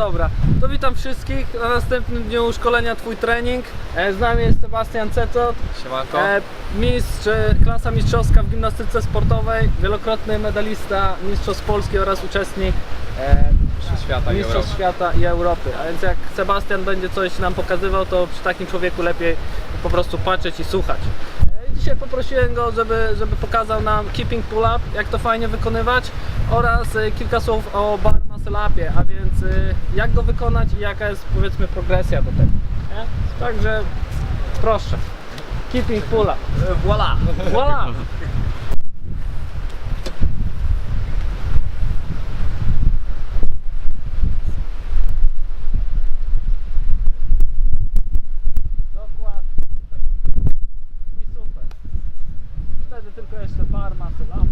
dobra, to witam wszystkich na następnym dniu szkolenia Twój trening. E, Z nami jest Sebastian Cecot, Siemanko. e, mistrz, e, klasa mistrzowska w gimnastyce sportowej, wielokrotny medalista Mistrzostw Polski oraz uczestnik e, Mistrzostw świata i Mistrzostw Europy. Świata i Europy. A więc jak Sebastian będzie coś nam pokazywał, to przy takim człowieku lepiej po prostu patrzeć i słuchać. E, Dzisiaj poprosiłem go, żeby, żeby pokazał nam keeping pull up, jak to fajnie wykonywać oraz e, kilka słów o bar upie, a więc e, jak go wykonać i jaka jest powiedzmy progresja do tego. Nie? Także proszę. Keeping pull up. Voila! Voila! Dokładnie. I super. Wtedy tylko jeszcze bar, masy lamp.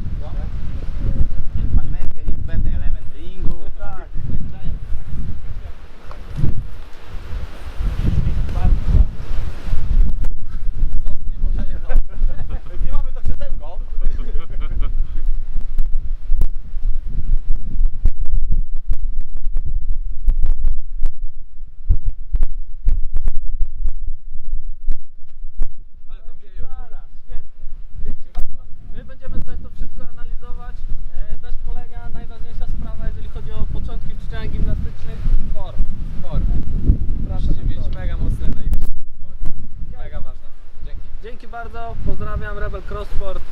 Dzięki bardzo, pozdrawiam, Rebel Crossport.